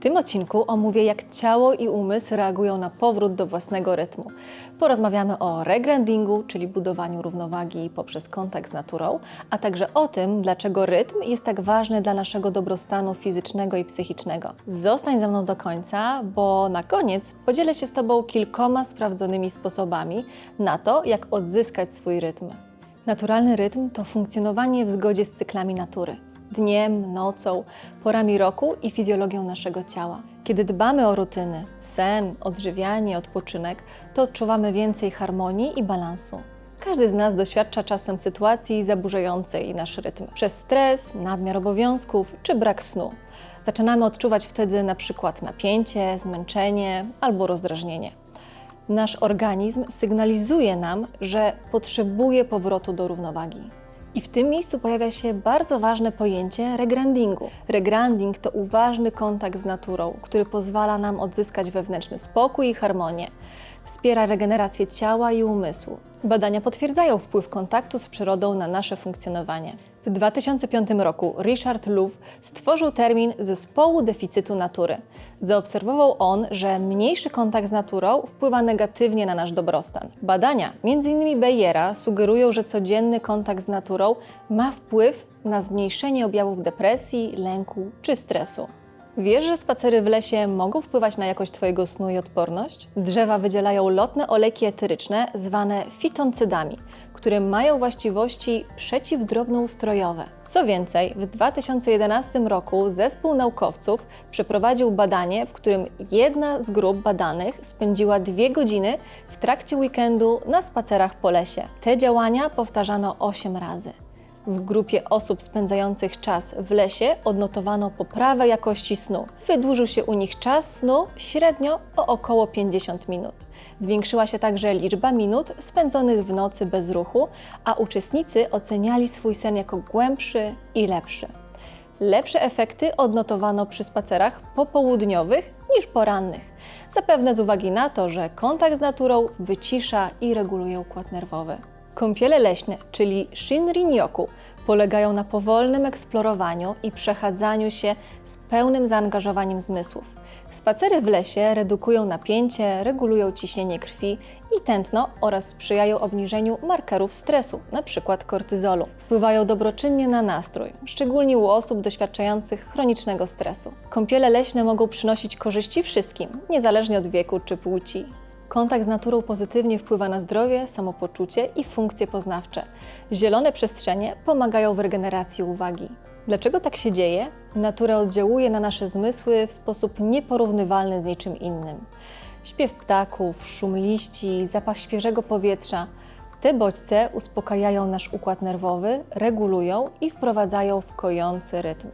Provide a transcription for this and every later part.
tym odcinku omówię, jak ciało i umysł reagują na powrót do własnego rytmu. Porozmawiamy o regrandingu, czyli budowaniu równowagi poprzez kontakt z naturą, a także o tym, dlaczego rytm jest tak ważny dla naszego dobrostanu fizycznego i psychicznego. Zostań ze mną do końca, bo na koniec podzielę się z Tobą kilkoma sprawdzonymi sposobami na to, jak odzyskać swój rytm. Naturalny rytm to funkcjonowanie w zgodzie z cyklami natury dniem, nocą, porami roku i fizjologią naszego ciała. Kiedy dbamy o rutyny, sen, odżywianie, odpoczynek, to odczuwamy więcej harmonii i balansu. Każdy z nas doświadcza czasem sytuacji zaburzającej nasz rytm przez stres, nadmiar obowiązków czy brak snu. Zaczynamy odczuwać wtedy na przykład napięcie, zmęczenie albo rozdrażnienie. Nasz organizm sygnalizuje nam, że potrzebuje powrotu do równowagi. I w tym miejscu pojawia się bardzo ważne pojęcie regrandingu. Regranding to uważny kontakt z naturą, który pozwala nam odzyskać wewnętrzny spokój i harmonię. Wspiera regenerację ciała i umysłu. Badania potwierdzają wpływ kontaktu z przyrodą na nasze funkcjonowanie. W 2005 roku Richard Louv stworzył termin zespołu deficytu natury. Zaobserwował on, że mniejszy kontakt z naturą wpływa negatywnie na nasz dobrostan. Badania, m.in. Bayera, sugerują, że codzienny kontakt z naturą ma wpływ na zmniejszenie objawów depresji, lęku czy stresu. Wiesz, że spacery w lesie mogą wpływać na jakość Twojego snu i odporność? Drzewa wydzielają lotne olejki eteryczne zwane fitoncydami, które mają właściwości przeciwdrobnoustrojowe. Co więcej, w 2011 roku zespół naukowców przeprowadził badanie, w którym jedna z grup badanych spędziła dwie godziny w trakcie weekendu na spacerach po lesie. Te działania powtarzano 8 razy. W grupie osób spędzających czas w lesie odnotowano poprawę jakości snu. Wydłużył się u nich czas snu średnio o około 50 minut. Zwiększyła się także liczba minut spędzonych w nocy bez ruchu, a uczestnicy oceniali swój sen jako głębszy i lepszy. Lepsze efekty odnotowano przy spacerach popołudniowych niż porannych, zapewne z uwagi na to, że kontakt z naturą wycisza i reguluje układ nerwowy. Kąpiele leśne, czyli Shinrin-yoku, polegają na powolnym eksplorowaniu i przechadzaniu się z pełnym zaangażowaniem zmysłów. Spacery w lesie redukują napięcie, regulują ciśnienie krwi i tętno oraz sprzyjają obniżeniu markerów stresu, np. kortyzolu. Wpływają dobroczynnie na nastrój, szczególnie u osób doświadczających chronicznego stresu. Kąpiele leśne mogą przynosić korzyści wszystkim, niezależnie od wieku czy płci. Kontakt z naturą pozytywnie wpływa na zdrowie, samopoczucie i funkcje poznawcze. Zielone przestrzenie pomagają w regeneracji uwagi. Dlaczego tak się dzieje? Natura oddziałuje na nasze zmysły w sposób nieporównywalny z niczym innym. Śpiew ptaków, szum liści, zapach świeżego powietrza te bodźce uspokajają nasz układ nerwowy, regulują i wprowadzają w kojący rytm.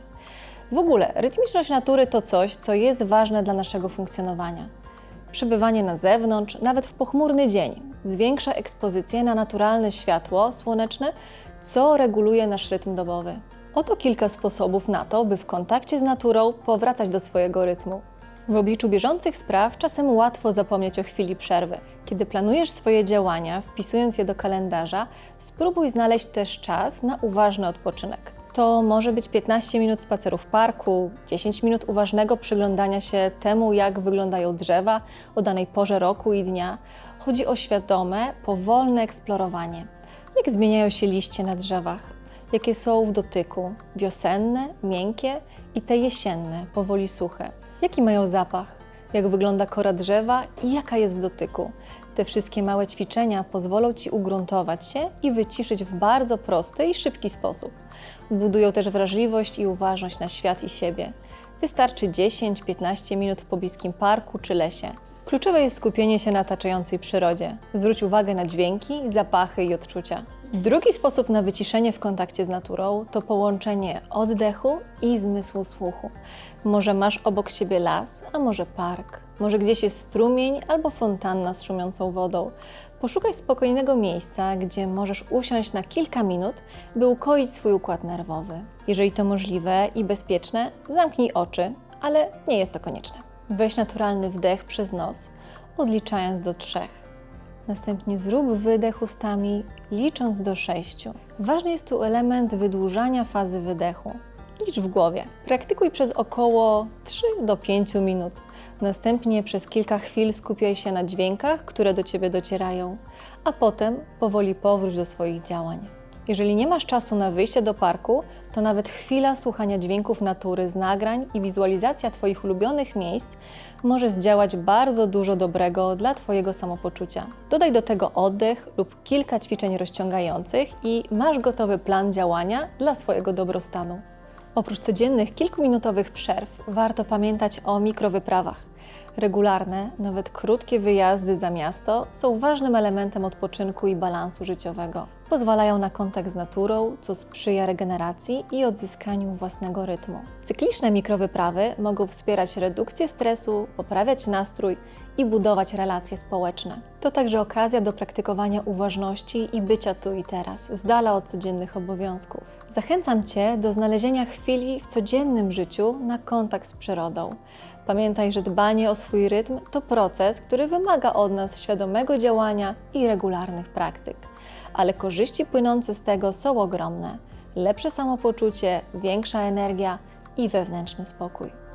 W ogóle rytmiczność natury to coś, co jest ważne dla naszego funkcjonowania przebywanie na zewnątrz, nawet w pochmurny dzień, zwiększa ekspozycję na naturalne światło słoneczne, co reguluje nasz rytm dobowy. Oto kilka sposobów na to, by w kontakcie z naturą powracać do swojego rytmu. W obliczu bieżących spraw czasem łatwo zapomnieć o chwili przerwy. Kiedy planujesz swoje działania, wpisując je do kalendarza, spróbuj znaleźć też czas na uważny odpoczynek to może być 15 minut spaceru w parku, 10 minut uważnego przyglądania się temu, jak wyglądają drzewa o danej porze roku i dnia. Chodzi o świadome, powolne eksplorowanie. Jak zmieniają się liście na drzewach, jakie są w dotyku, wiosenne, miękkie i te jesienne, powoli suche. Jaki mają zapach, jak wygląda kora drzewa i jaka jest w dotyku. Te wszystkie małe ćwiczenia pozwolą Ci ugruntować się i wyciszyć w bardzo prosty i szybki sposób. Budują też wrażliwość i uważność na świat i siebie. Wystarczy 10-15 minut w pobliskim parku czy lesie. Kluczowe jest skupienie się na taczającej przyrodzie. Zwróć uwagę na dźwięki, zapachy i odczucia. Drugi sposób na wyciszenie w kontakcie z naturą to połączenie oddechu i zmysłu słuchu. Może masz obok siebie las, a może park, może gdzieś jest strumień albo fontanna z szumiącą wodą. Poszukaj spokojnego miejsca, gdzie możesz usiąść na kilka minut, by ukoić swój układ nerwowy. Jeżeli to możliwe i bezpieczne, zamknij oczy, ale nie jest to konieczne. Weź naturalny wdech przez nos, odliczając do trzech. Następnie zrób wydech ustami, licząc do sześciu. Ważny jest tu element wydłużania fazy wydechu. Licz w głowie. Praktykuj przez około 3 do 5 minut. Następnie przez kilka chwil skupiaj się na dźwiękach, które do Ciebie docierają, a potem powoli powróć do swoich działań. Jeżeli nie masz czasu na wyjście do parku, to nawet chwila słuchania dźwięków natury z nagrań i wizualizacja Twoich ulubionych miejsc może zdziałać bardzo dużo dobrego dla Twojego samopoczucia. Dodaj do tego oddech lub kilka ćwiczeń rozciągających i masz gotowy plan działania dla swojego dobrostanu. Oprócz codziennych kilkuminutowych przerw, warto pamiętać o mikrowyprawach. Regularne, nawet krótkie wyjazdy za miasto są ważnym elementem odpoczynku i balansu życiowego. Pozwalają na kontakt z naturą, co sprzyja regeneracji i odzyskaniu własnego rytmu. Cykliczne mikrowyprawy mogą wspierać redukcję stresu, poprawiać nastrój i budować relacje społeczne. To także okazja do praktykowania uważności i bycia tu i teraz, z dala od codziennych obowiązków. Zachęcam Cię do znalezienia chwili w codziennym życiu na kontakt z przyrodą. Pamiętaj, że dbanie o swój rytm to proces, który wymaga od nas świadomego działania i regularnych praktyk. Ale korzyści płynące z tego są ogromne. Lepsze samopoczucie, większa energia i wewnętrzny spokój.